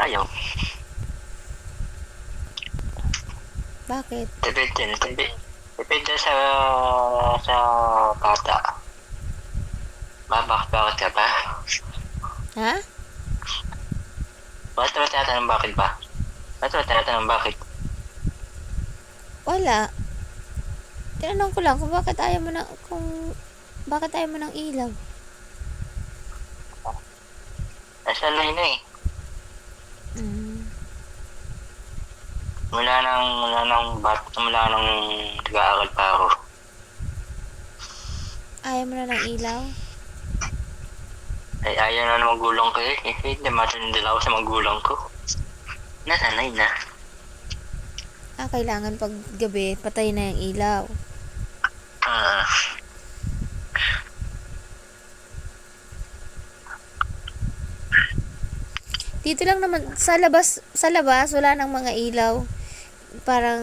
Ayaw. Bakit? Depende. Depende. Depende sa sa bata. Ba, bakit, bakit ka ba? Ha? Bakit ba tinatanong bakit ba? Bakit ba tinatanong bakit? Wala. Tinanong ko lang kung bakit ayaw mo na, kung bakit ayaw mo ng ilaw. Nasa na eh. Mula nang, mula nang bat, mula nang nag-aaral pa ako. Ayaw mo na ng ilaw? Ay, ayaw na ng magulang ko eh. Eh, hindi matindil ako sa magulang ko. Nasanay na. Ah, kailangan pag gabi, patay na yung ilaw. Ah. Dito lang naman, sa labas, sa labas, wala nang mga ilaw. Parang,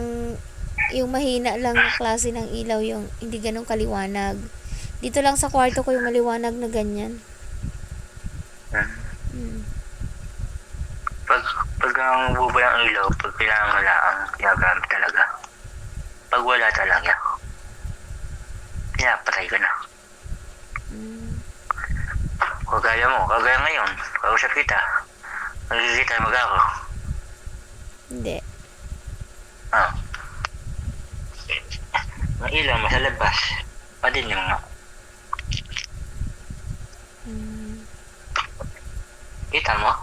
yung mahina lang na klase ng ilaw, yung hindi ganun kaliwanag. Dito lang sa kwarto ko yung maliwanag na ganyan. ah. Mm. Pag, pag ang bubay ang ilaw, pag kailangan wala ang ginagamit talaga. Pag wala talaga, pinapatay ka na. Mm. Kagaya mo, kagaya ngayon, kausap kita. Magkikita mag ako. Hindi. Ah. Mo sa labas. Padilim nga. Mm. Kita mo?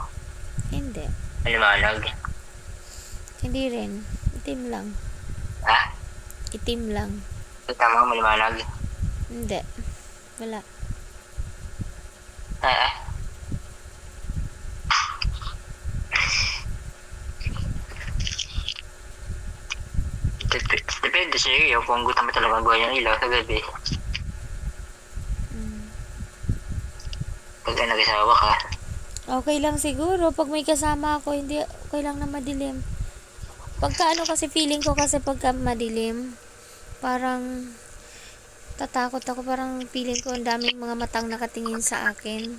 Hindi. Maliwanag. Hindi rin. Itim lang. Ha? Itim lang. Kita mo maliwanag? Hindi. Wala. Ha? ah. Dep- Depende sa iyo kung gusto mo talaga buhay yung ilaw sa gabi. Mm. Pag nag-asawa ka. Okay lang siguro. Pag may kasama ako, hindi okay lang na madilim. Pagka ano kasi feeling ko kasi pagka madilim, parang tatakot ako. Parang feeling ko ang daming mga matang nakatingin sa akin.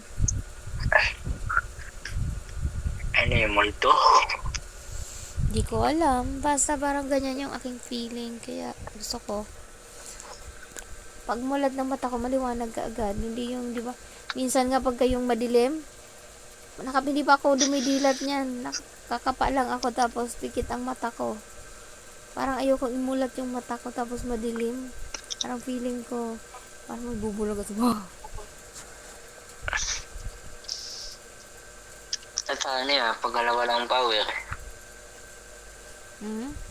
Ano yung multo? Hindi ko alam. Basta parang ganyan yung aking feeling. Kaya gusto ko. Pag mulat ng mata ko, maliwanag ka agad. Hindi yung, di ba? Minsan nga pagka yung madilim, nakap, hindi pa ako dumidilat niyan. Nakakapa lang ako tapos pikit ang mata ko. Parang ayoko imulat yung mata ko tapos madilim. Parang feeling ko, parang magbubulog at wow. At ano yun, pag wala walang power, Hmm?